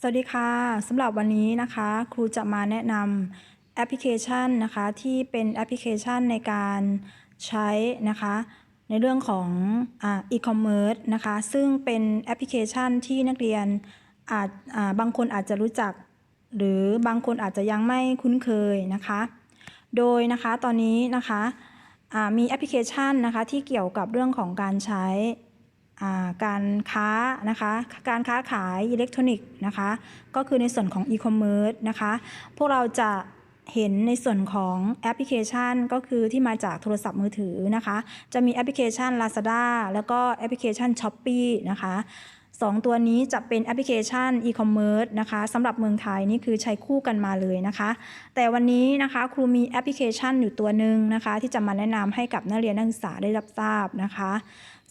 สวัสดีค่ะสำหรับวันนี้นะคะ ครูจะมาแนะนำแอปพลิเคชันนะคะ ที่เป็นแอปพลิเคชันในการใช้นะคะ ในเรื่องของอีคอมเมิร์ซนะคะ ซึ่งเป็นแอปพลิเคชันที่นักเรียนอาจบางคนอาจจะรู้จัก หรือบางคนอาจจะยังไม่คุ้นเคยนะคะ โดยนะคะตอนนี้นะคะมีแอปพลิเคชันนะคะที่เกี่ยวกับเรื่องของการใช้ การค้านะคะการค้าขายอิเล็กทรอนิกส์นะคะก็คือในส่วนของอีคอมเมิร์ซนะคะพวกเราจะเห็นในส่วนของแอปพลิเคชันก็คือที่มาจากโทรศัพท์มือถือนะคะ จะมีแอปพลิเคชัน Lazada แล้วก็แอปพลิเคชัน s h อ p e e นะคะสองตัวนี้จะเป็นแอปพลิเคชันอีคอมเมิร์ซนะคะสำหรับเมืองไทยนี่คือใช้คู่กันมาเลยนะคะ แต่วันนี้นะคะครูมีแอปพลิเคชันอยู่ตัวหนึ่งนะคะ ที่จะมาแนะนำให้กับนักเรียนนักศึกษาได้รับทราบนะคะ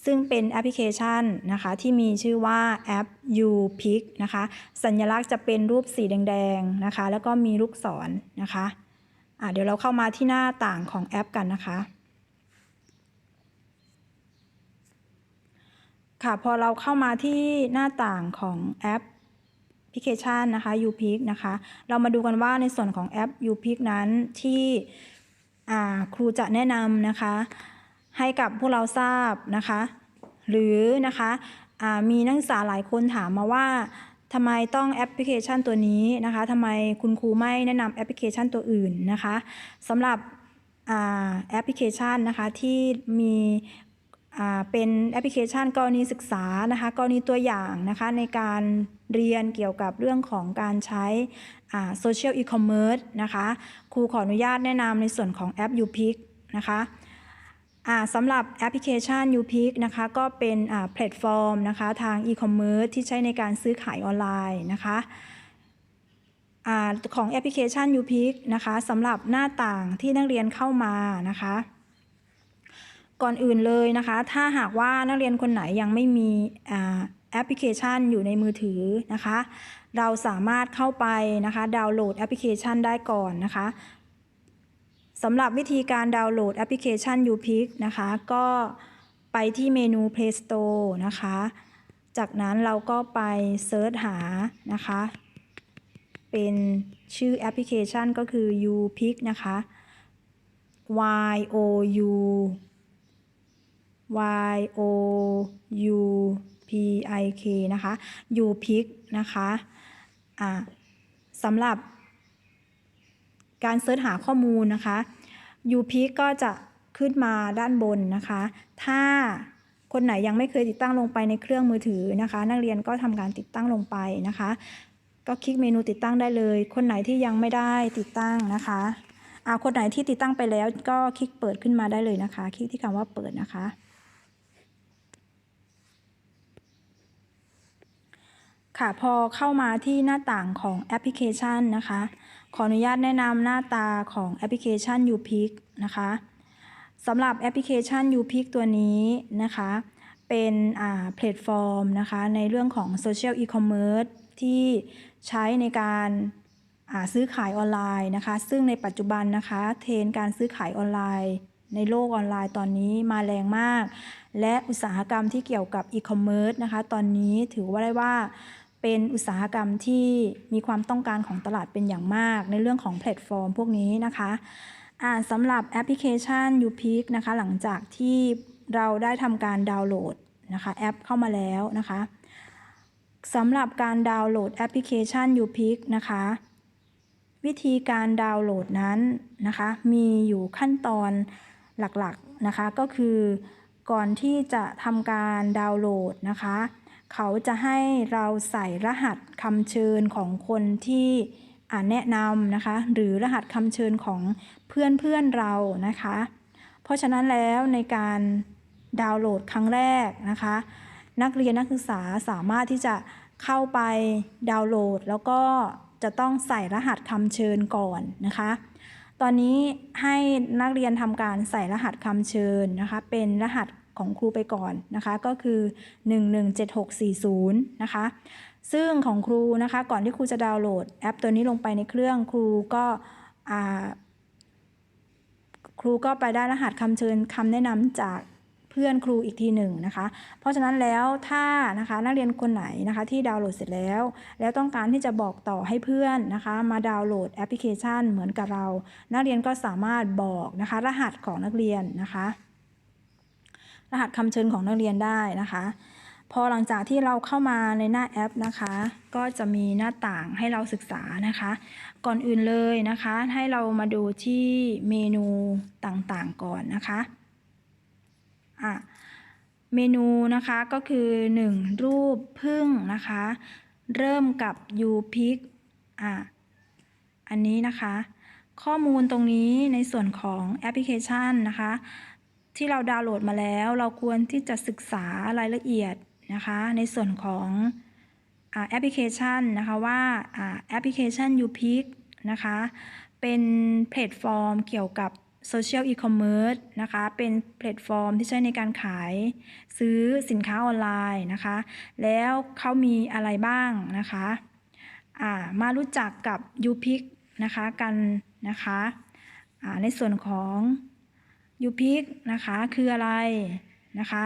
ซึ่งเป็นแอปพลิเคชันนะคะที่มีชื่อว่าแอป u p i c นะคะ สัญลักษณ์จะเป็นรูปสีแดงๆนะคะ แล้วก็มีลูกศรนะคะะเดี๋ยวเราเข้ามาที่หน้าต่างของแอปกันนะคะค่ะพอเราเข้ามาที่หน้าต่างของแอปพลิเคชันนะคะ u p i c นะคะ เรามาดูกันว่าในส่วนของแอป u p i c นั้นที่ครูจะแนะนำนะคะ ให้กับพวกเราทราบนะคะ หรือนะคะมีนักศึกษาหลายคนถามมาว่าทำไมต้องแอปพลิเคชันตัวนี้นะคะทำไมคุณครูไม่แนะนำแอปพลิเคชันตัวอื่นนะคะสำหรับแอปพลิเคชันนะคะที่มีเป็นแอปพลิเคชันกรณีศึกษานะคะกรณีตัวอย่างนะคะในการเรียนเกี่ยวกับเรื่องของการใช้โซเชียลอีคอมเมิร์ซนะคะครูขออนุญาตแนะนำในส่วนของแอป u p i c นะคะ สำหรับแอปพลิเคชัน u p i c นะคะ ก็เป็นแพลตฟอร์มนะคะทางอีคอมเมิร์ซที่ใช้ในการซื้อขายออนไลน์นะคะอของแอปพลิเคชัน u p i c นะคะสำหรับหน้าต่างที่นักเรียนเข้ามานะคะ ก่อนอื่นเลยนะคะ ถ้าหากว่านักเรียนคนไหนยังไม่มีแอปพลิเคชันอยู่ในมือถือนะคะ เราสามารถเข้าไปนะคะดาวน์โหลดแอปพลิเคชันได้ก่อนนะคะ สำหรับวิธีการดาวน์โหลดแอปพลิเคชัน u p i c นะคะ ก็ไปที่เมนู Play Store นะคะ จากนั้นเราก็ไปเซิร์ชหานะคะ เป็นชื่อแอปพลิเคชันก็คือ u p i c นะคะ y o u y o u p i k นะคะ u p i c นะคะะสำหรับ การเสิร์ชหาข้อมูลนะคะ u p ก็จะขึ้นมาด้านบนนะคะ ถ้าคนไหนยังไม่เคยติดตั้งลงไปในเครื่องมือถือนะคะ นักเรียนก็ทำการติดตั้งลงไปนะคะ ก็คลิกเมนูติดตั้งได้เลย คนไหนที่ยังไม่ได้ติดตั้งนะคะอาคนไหนที่ติดตั้งไปแล้วก็คลิกเปิดขึ้นมาได้เลยนะคะ คลิกที่คำว่าเปิดนะคะ ค่ะพอเข้ามาที่หน้าต่างของแอปพลิเคชันนะคะ ขออนุญาตแนะนำหน้าตาของแอปพลิเคชัน u p i c นะคะสำหรับแอปพลิเคชัน u p i c ตัวนี้นะคะ เป็นแพลตฟอร์มนะคะในเรื่องของโซเชียลอีคอมเมิร์ซที่ใช้ในการซื้อขายออนไลน์นะคะ ซึ่งในปัจจุบันนะคะเทรนการซื้อขายออนไลน์ ในโลกออนไลน์ตอนนี้มาแรงมาก และอุตสาหกรรมที่เกี่ยวกับอีคอมเมิร์ซนะคะ ตอนนี้ถือว่าได้ว่า เป็นอุตสาหกรรมที่มีความต้องการของตลาดเป็นอย่างมาก ในเรื่องของแพลตฟอร์มพวกนี้นะคะสำหรับแอปพลิเคชัน u p i c นะคะ หลังจากที่เราได้ทำการดาวน์โหลดนะคะแอปเข้ามาแล้วนะคะสำหรับการดาวน์โหลดแอปพลิเคชัน u p i c นะคะ วิธีการดาวน์โหลดนั้นนะคะ มีอยู่ขั้นตอนหลักๆนะคะก็คือก่อนที่จะทำการดาวน์โหลดนะคะ เขาจะให้เราใส่รหัสคำเชิญของคนที่แนะนำนะคะ หรือรหัสคำเชิญของเพื่อนเพื่อนเรานะคะ เพราะฉะนั้นแล้วในการดาวน์โหลดครั้งแรกนะคะ นักเรียนนักศึกษาสามารถที่จะเข้าไปดาวน์โหลด แล้วก็จะต้องใส่รหัสคำเชิญก่อนนะคะ ตอนนี้ให้นักเรียนทำการใส่รหัสคำเชิญนะคะ เป็นรหัส ของครูไปก่อนนะคะ ก็คือ 117640 นะคะ ซึ่งของครูนะคะ ก่อนที่ครูจะดาวน์โหลดแอปตัวนี้ลงไปในเครื่องครูก็ครูก็ไปได้รหัสคำเชิญคำแนะนำจากเพื่อนครูอีกทีหนึ่งนะคะ เพราะฉะนั้นแล้วถ้านะคะนักเรียนคนไหนนะคะที่ดาวน์โหลดเสร็จแล้ว แล้วต้องการที่จะบอกต่อให้เพื่อนนะคะ มาดาวน์โหลดแอปพลิเคชันเหมือนกับเรา นักเรียนก็สามารถบอกนะคะ รหัสของนักเรียนนะคะ รหัสคำเชิญของนักเรียนได้นะคะ พอหลังจากที่เราเข้ามาในหน้าแอปนะคะ ก็จะมีหน้าต่างให้เราศึกษานะคะ ก่อนอื่นเลยนะคะ ให้เรามาดูที่เมนูต่างๆก่อนนะคะอะเมนูนะคะก็คือ 1 รูปพึ่งนะคะ เริ่มกับ u p i c อะอันนี้นะคะ ข้อมูลตรงนี้ในส่วนของแอปพลิเคชันนะคะ ที่เราดาวน์โหลดมาแล้ว เราควรที่จะศึกษารายละเอียดนะคะ ในส่วนของอแอปพลิเคชันนะคะว่าอแอปพลิเคชัน u p i c นะคะ เป็นแพลตฟอร์มเกี่ยวกับโซเชียลอีคอมเมิร์ซนะคะ เป็นแพลตฟอร์มที่ใช้ในการขายซื้อสินค้าออนไลน์นะคะ แล้วเขามีอะไรบ้างนะคะามารู้จักกับ u p i c นะคะกันนะคะในส่วนของ ยูพิกนะคะคืออะไรนะคะ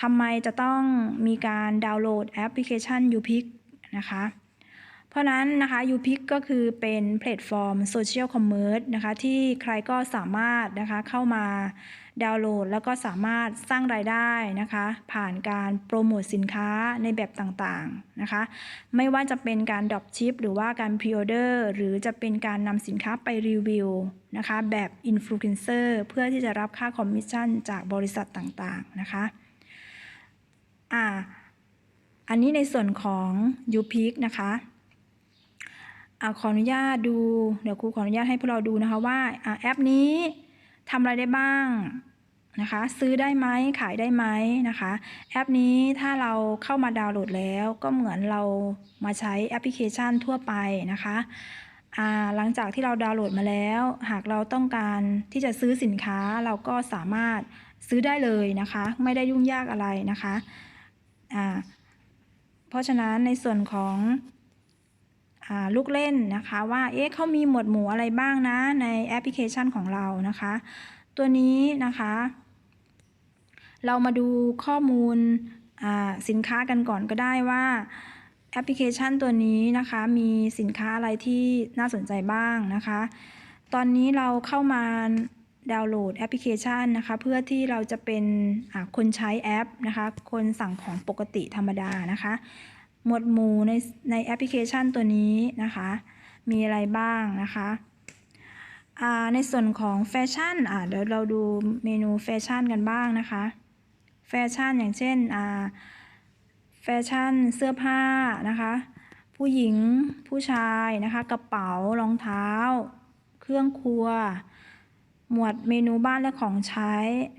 ทำไมจะต้องมีการดาวน์โหลดแอปพลิเคชันยูพิกนะคะเพราะนั้นนะคะยูพิกก็คือเป็นแพลตฟอร์มโซเชียลคอมเมอร์สนะคะที่ใครก็สามารถนะคะเข้ามา ดาวน์โหลด แล้วก็สามารถสร้างรายได้นะคะ ผ่านการโปรโมทสินค้าในแบบต่างๆนะคะ ไม่ว่าจะเป็นการดรอปชิปหรือว่าการพรีออเดอร์หรือจะเป็นการนำสินค้าไปรีวิวนะคะแบบอินฟลูเอนเซอร์เพื่อที่จะรับค่าคอมมิชชั่นจากบริษัทต่างๆนะคะอ่าอันนี้ในส่วนของ u p i c นะคะอะขออนุญาตดู เดี๋ยวครูขออนุญาตให้พวกเราดูนะคะว่าอ่าแอปนี้ ทำอะไรได้บ้างนะคะ ซื้อได้ไหมขายได้ไหมนะคะ แอปนี้ถ้าเราเข้ามาดาวน์โหลดแล้วก็เหมือนเรามาใช้แอปพลิเคชันทั่วไปนะคะหลังจากที่เราดาวน์โหลดมาแล้ว หากเราต้องการที่จะซื้อสินค้าเราก็สามารถซื้อได้เลยนะคะ ไม่ได้ยุ่งยากอะไรนะคะ เพราะฉะนั้นในส่วนของ ลูกเล่นนะคะว่าเอ๊ะเขามีหมวดหมู่อะไรบ้างนะในแอปพลิเคชันของเรานะคะ ตัวนี้นะคะ เรามาดูข้อมูลสินค้ากันก่อนก็ได้ว่าแอปพลิเคชันตัวนี้นะคะ มีสินค้าอะไรที่น่าสนใจบ้างนะคะ ตอนนี้เราเข้ามาดาวน์โหลดแอปพลิเคชันนะคะ เพื่อที่เราจะเป็นคนใช้แอปนะคะ คนสั่งของปกติธรรมดานะคะ หมวดหมู่ในในแอปพลิเคชันตัวนี้นะคะ มีอะไรบ้างนะคะในส่วนของแฟชั่นเดี๋ยวเราดูเมนูแฟชั่นกันบ้างนะคะ แฟชั่นอย่างเช่นแฟชั่นเสื้อผ้านะคะ ผู้หญิงผู้ชายนะคะ กระเป๋ารองเท้า เครื่องครัว หมวดเมนูบ้านและของใช้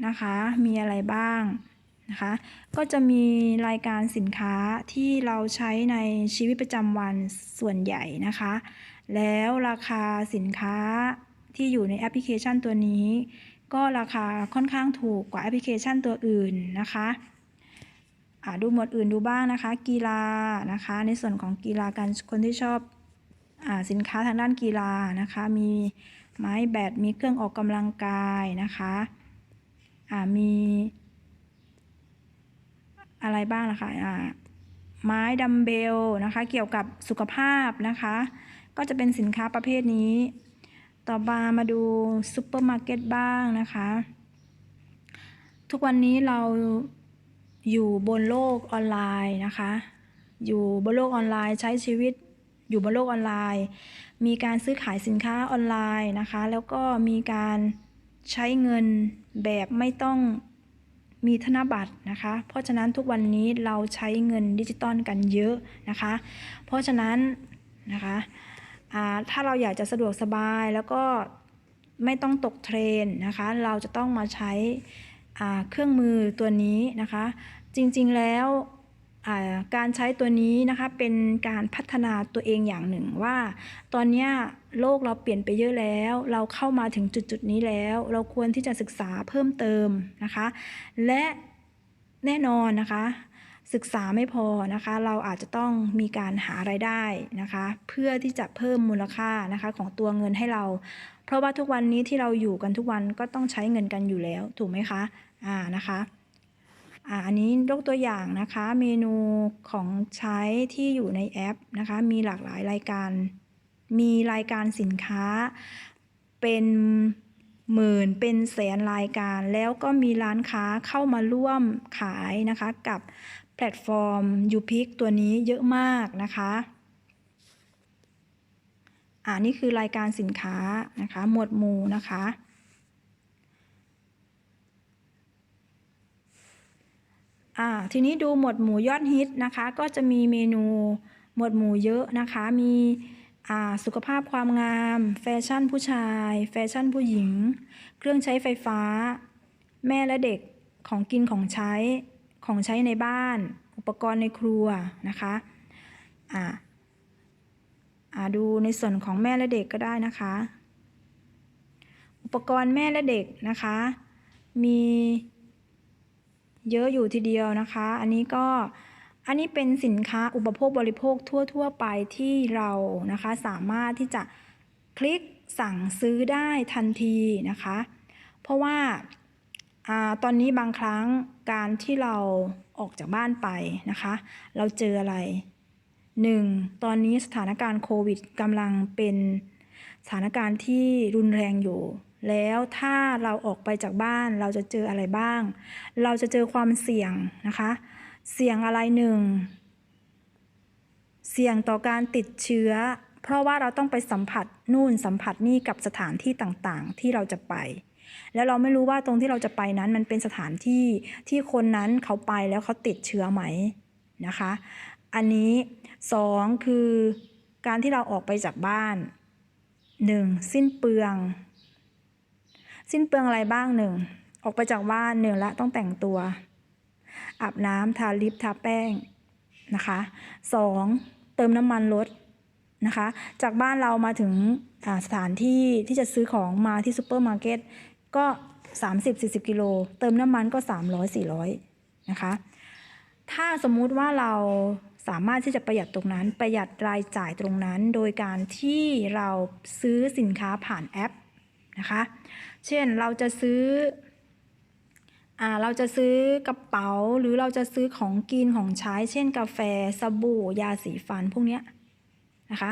นะคะ มีอะไรบ้าง นะคะ ก็จะมีรายการสินค้าที่เราใช้ในชีวิตประจำวันส่วนใหญ่นะคะ แล้วราคาสินค้าที่อยู่ในแอปพลิเคชันตัวนี้ ก็ราคาค่อนข้างถูกกว่าแอปพลิเคชันตัวอื่นนะคะดูหมวดอื่นดูบ้างนะคะ กีฬานะคะ ในส่วนของกีฬาการคนที่ชอบอสินค้าทางด้านกีฬานะคะ มีไม้แบดมีเครื่องออกกำลังกายนะคะมี อะไรบ้างนะคะอ่าไม้ดัมเบลนะคะ เกี่ยวกับสุขภาพนะคะ ก็จะเป็นสินค้าประเภทนี้ ต่อมามาดูซูเปอร์มาร์เก็ตบ้างนะคะ ทุกวันนี้เราอยู่บนโลกออนไลน์นะคะ อยู่บนโลกออนไลน์ใช้ชีวิตอยู่บนโลกออนไลน์ มีการซื้อขายสินค้าออนไลน์นะคะ แล้วก็มีการใช้เงินแบบไม่ต้อง มีธนบัตรนะคะ เพราะฉะนั้นทุกวันนี้เราใช้เงินดิจิตอลกันเยอะนะคะ เพราะฉะนั้นนะคะถ้าเราอยากจะสะดวกสบายแล้วก็ไม่ต้องตกเทรนนะคะ เราจะต้องมาใช้เครื่องมือตัวนี้นะคะ จริงๆแล้ว การใช้ตัวนี้นะคะเป็นการพัฒนาตัวเองอย่างหนึ่งว่า ตอนนี้โลกเราเปลี่ยนไปเยอะแล้ว เราเข้ามาถึงจุดๆนี้แล้ว เราควรที่จะศึกษาเพิ่มเติมนะคะ และแน่นอนนะคะ ศึกษาไม่พอนะคะ เราอาจจะต้องมีการหารายได้นะคะ เพื่อที่จะเพิ่มมูลค่านะคะของตัวเงินให้เรา เพราะว่าทุกวันนี้ที่เราอยู่กันทุกวันก็ต้องใช้เงินกันอยู่แล้วถูกไหมคะอ่านะคะ อ่าอันนี้ยกตัวอย่างนะคะ เมนูของใช้ที่อยู่ในแอปนะคะ มีหลากหลายรายการ มีรายการสินค้า เป็นหมื่นเป็นแสนรายการ แล้วก็มีร้านค้าเข้ามาร่วมขายนะคะ กับแพลตฟอร์ม u p i k ตัวนี้เยอะมากนะคะอ่านี่คือรายการสินค้านะคะ หมวดหมู่นะคะ อ่าทีนี้ดูหมวดหมู่ยอดฮิตนะคะ ก็จะมีเมนูหมวดหมู่เยอะนะคะ มีอ่าสุขภาพความงาม แฟชั่นผู้ชาย แฟชั่นผู้หญิง เครื่องใช้ไฟฟ้า แม่และเด็กของกินของใช้ของใช้ในบ้าน อุปกรณ์ในครัวนะคะอ่าอ่าดูในส่วนของแม่และเด็กก็ได้นะคะ อุปกรณ์แม่และเด็กนะคะ มี เยอะอยู่ทีเดียวนะคะ อันนี้ก็อันนี้เป็นสินค้าอุปโภคบริโภคทั่ว ๆ ไปที่เรานะคะ สามารถที่จะคลิกสั่งซื้อได้ทันทีนะคะ เพราะว่าอาตอนนี้บางครั้งการที่เราออกจากบ้านไปนะคะ เราเจออะไรหนึ่งตอนนี้สถานการณ์โควิดกำลังเป็นสถานการณ์ที่รุนแรงอยู่ แล้วถ้าเราออกไปจากบ้านเราจะเจออะไรบ้าง เราจะเจอความเสี่ยงนะคะ เสี่ยงอะไรหนึ่ง เสี่ยงต่อการติดเชื้อ เพราะว่าเราต้องไปสัมผัสนู่นสัมผัสนี่กับสถานที่ต่างๆ ที่เราจะไป แล้วเราไม่รู้ว่าตรงที่เราจะไปนั้นมันเป็นสถานที่ที่คนนั้นเขาไปแล้วเขาติดเชื้อไหมนะคะ อันนี้สองคือการที่เราออกไปจากบ้านหนึ่งสิ้นเปลือง สิ้นเปลืองอะไรบ้างหนึ่งออกไปจากบ้านหนึ่งละต้องแต่งตัว อาบน้ำทาลิปทาแป้งนะคะสองเติมน้ำมันรถนะคะ จากบ้านเรามาถึงสถานที่ที่จะซื้อของมาที่ซูเปอร์มาร์เก็ตก็ 30-40 กิโล เติมน้ำมันก็ 300-400 นะคะ ถ้าสมมุติว่าเราสามารถที่จะประหยัดตรงนั้น ประหยัดรายจ่ายตรงนั้น โดยการที่เราซื้อสินค้าผ่านแอปนะคะ เช่นเราจะซื้ออ่าเราจะซื้อกระเป๋าหรือเราจะซื้อของกินของใช้ เช่น กาแฟสบู่ยาสีฟันพวกเนี้ยนะคะ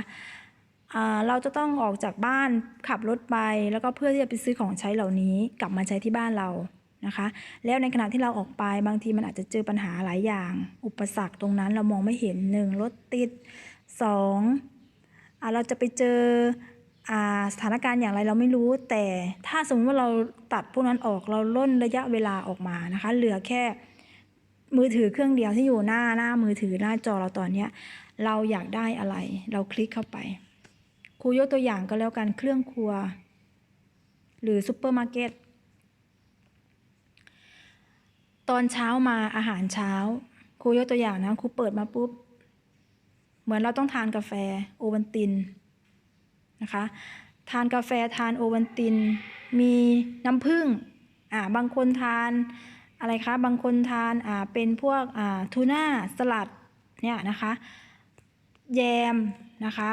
อ่าเราจะต้องออกจากบ้านขับรถไป แล้วก็เพื่อที่จะไปซื้อของใช้เหล่านี้กลับมาใช้ที่บ้านเรานะคะ แล้วในขณะที่เราออกไปบางทีมันอาจจะเจอปัญหาหลายอย่าง อุปสรรคตรงนั้นเรามองไม่เห็นหนึ่งรถติดสองอ่าเราจะไปเจอ สถานการณ์อย่างไรเราไม่รู้ แต่ถ้าสมมติว่าเราตัดพวกนั้นออกเราล่นระยะเวลาออกมานะคะ เหลือแค่มือถือเครื่องเดียวที่อยู่หน้าหน้ามือถือหน้าจอเราตอนเนี้ยเราอยากได้อะไร เราคลิกเข้าไปครูยกตัวอย่างก็แล้วกันเครื่องครัว หรือซูเปอร์มาร์เก็ตตอนเช้ามาอาหารเช้าครูยกตัวอย่างนะครูเปิดมาปุ๊บ เหมือนเราต้องทานกาแฟ โอวัลติน นะคะ ทานกาแฟทานโอวัลติน มีน้ำผึ้งอ่าบางคนทานอะไรคะบางคนทานอ่าเป็นพวกอ่าทูน่าสลัดเนี่ยนะคะแยมนะคะ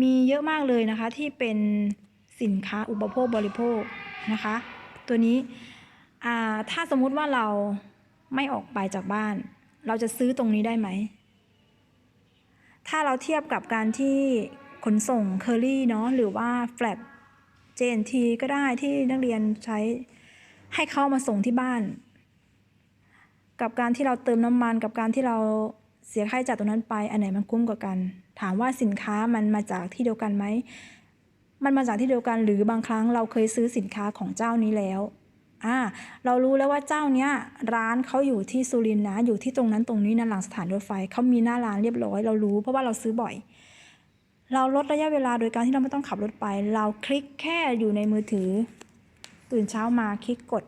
มีเยอะมากเลยนะคะที่เป็นสินค้าอุปโภคบริโภคนะคะ ตัวนี้อ่าถ้าสมมุติว่าเราไม่ออกไปจากบ้าน เราจะซื้อตรงนี้ได้ไหม ถ้าเราเทียบกับการที่ ขนส่งเคอรี่เนาะหรือว่าแฟลต JNT ก็ได้ที่นักเรียนใช้ให้เข้ามาส่งที่บ้าน กับการที่เราเติมน้ำมันกับการที่เราเสียค่าใช้จ่ายตรงนั้นไป อันไหนมันคุ้มกว่ากัน ถามว่าสินค้ามันมาจากที่เดียวกันไหมมันมาจากที่เดียวกันหรือบางครั้งเราเคยซื้อสินค้าของเจ้านี้แล้วอ่าเรารู้แล้วว่าเจ้าเนี้ยร้านเขาอยู่ที่สุรินทร์นะอยู่ที่ตรงนั้นตรงนี้นะหลังสถานรถไฟเขามีหน้าร้านเรียบร้อย เรารู้เพราะว่าเราซื้อบ่อย เราลดระยะเวลาโดยการที่เราไม่ต้องขับรถไป เราคลิกแค่อยู่ในมือถือ ตื่นเช้ามาคลิกกด